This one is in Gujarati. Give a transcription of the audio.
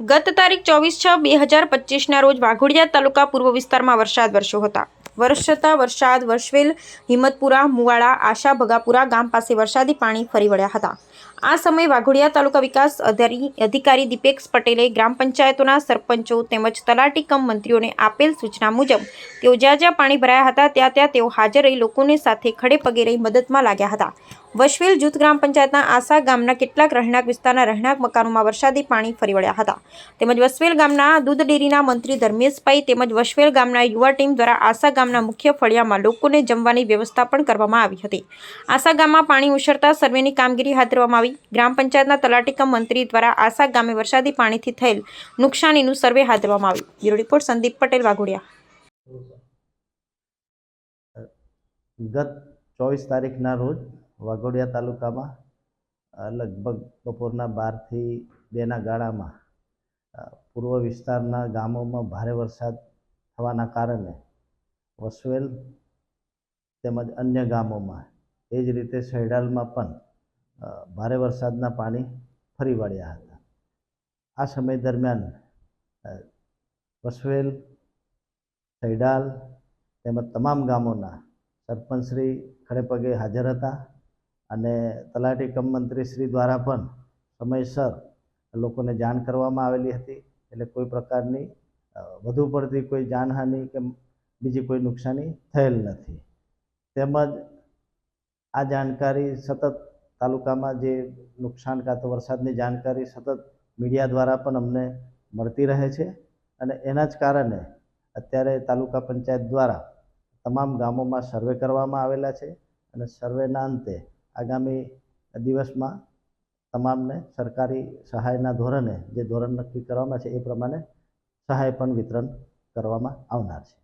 ગત તારીખ ચોવીસ છ બે હજાર પચીસના રોજ વાઘોડિયા તાલુકા પૂર્વ વિસ્તારમાં વરસાદ વરસ્યો હતા. વરસતા વરસાદ વરસવેલ હિંમતપુરા, મુવાડા, આશા, ભગાપુરા ગામ પાસે વરસાદી પાણી ફરી વળ્યા હતા. આ સમયે વાઘોડિયા તાલુકા વિકાસ અધિકારી દીપેક્ષ પટેલે ગ્રામ પંચાયતોના સરપંચો તેમજ તલાટી કમ મંત્રીઓને આપેલ સૂચના મુજબ તેઓ જ્યાં જ્યાં પાણી ભરાયા હતા, ત્યાં ત્યાં તેઓ હાજર રહી લોકોને સાથે ખડે પગે રહી મદદમાં લાગ્યા હતા. વશવેલ જૂથ ગ્રામ પંચાયતના આસા ગામના કેટલાક રહેણાંક વિસ્તારના રહેણાંક મકાનોમાં વરસાદી પાણી ફરી વળ્યા હતા. તેમજ વસવેલ ગામના દૂધ ડેરીના મંત્રી ધર્મેશભાઈ તેમજ વશવેલ ગામના યુવા ટીમ દ્વારા આસા ગામના મુખ્ય ફળિયામાં લોકોને જમવાની વ્યવસ્થા પણ કરવામાં આવી હતી. આસા ગામમાં પાણી ઉછળતા સર્વેની કામગીરી હાથ ધરવામાં આવી. ગ્રામ પંચાયતના તલાટીકમ મંત્રી દ્વારા આસા ગામે વરસાદી પાણીથી થયેલ નુકસાનીનું સર્વે હાથ ધરવામાં આવ્યું. Bureau report Sandeep Patel Waghodia. ગત ચોવીસ તારીખના રોજ વાઘોડિયા તાલુકામાં લગભગ બપોરના બારથી બેના ગાળામાં પૂર્વ વિસ્તારના ગામોમાં ભારે વરસાદ થવાના કારણે વસવેલ તેમજ અન્ય ગામોમાં એ જ રીતે સૈડાલમાં પણ ભારે વરસાદના પાણી ફરી વળ્યા હતા. આ સમય દરમિયાન વસવેલ સૈડાલ તેમજ તમામ ગામોના સરપંચશ્રી ખડેપગે હાજર હતા. અને તલાટી કમ મંત્રીશ્રી દ્વારા પણ સમયસર લોકોને જાણ કરવામાં આવેલી હતી. એટલે કોઈ પ્રકારની વધુ પડતી કોઈ જાનહાનિ કે બીજી કોઈ નુકસાની થયેલ નથી. તેમજ આ જાણકારી સતત તાલુકામાં જે નુકસાન કાં તો વરસાદની જાણકારી સતત મીડિયા દ્વારા પણ અમને મળતી રહે છે. અને એના જ કારણે અત્યારે તાલુકા પંચાયત દ્વારા તમામ ગામોમાં સર્વે કરવામાં આવેલા છે. અને સર્વેના અંતે આગામી દિવસમાં તમામને સરકારી સહાયના ધોરણે જે ધોરણ નક્કી કરવામાં છે એ પ્રમાણે સહાય પણ વિતરણ કરવામાં આવનાર છે.